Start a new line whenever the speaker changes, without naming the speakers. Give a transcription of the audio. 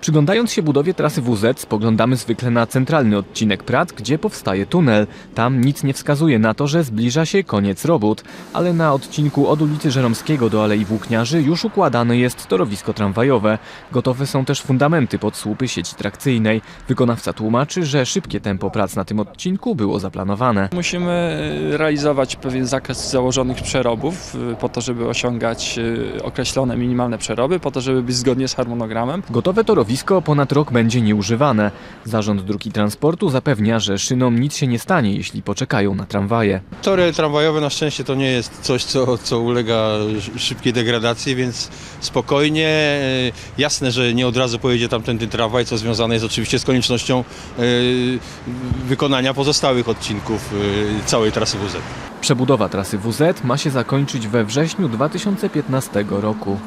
Przyglądając się budowie trasy WZ, spoglądamy zwykle na centralny odcinek Prat, gdzie powstaje tunel. Tam nic nie wskazuje na to, że zbliża się koniec robót, ale na odcinku od ulicy Żeromskiego do Alei Włókniarzy już układane jest torowisko tramwajowe. Gotowe są też fundamenty pod słupy sieci trakcyjnej. Wykonawca tłumaczy, że szybkie tempo prac na tym odcinku było zaplanowane.
Musimy e, realizować pewien zakres założonych przerobów e, po to, żeby osiągać e, określone minimalne przeroby, po to, żeby być zgodnie z harmonogramem.
Gotowe torowisko ponad rok będzie nieużywane. Zarząd Dróg i Transportu zapewnia, że szynom nic się nie stanie, jeśli poczekają na tramwaje.
Tory tramwajowe na szczęście to nie jest coś, co, co ulega sz- szybkiej degradacji, więc spokojnie. E, Jasne, że nie od razu pojedzie tamten ten tramwaj, co związane jest oczywiście z koniecznością e, wykonania pozostałych odcinków e, całej trasy WZ.
Przebudowa trasy WZ ma się zakończyć we wrześniu 2015 roku.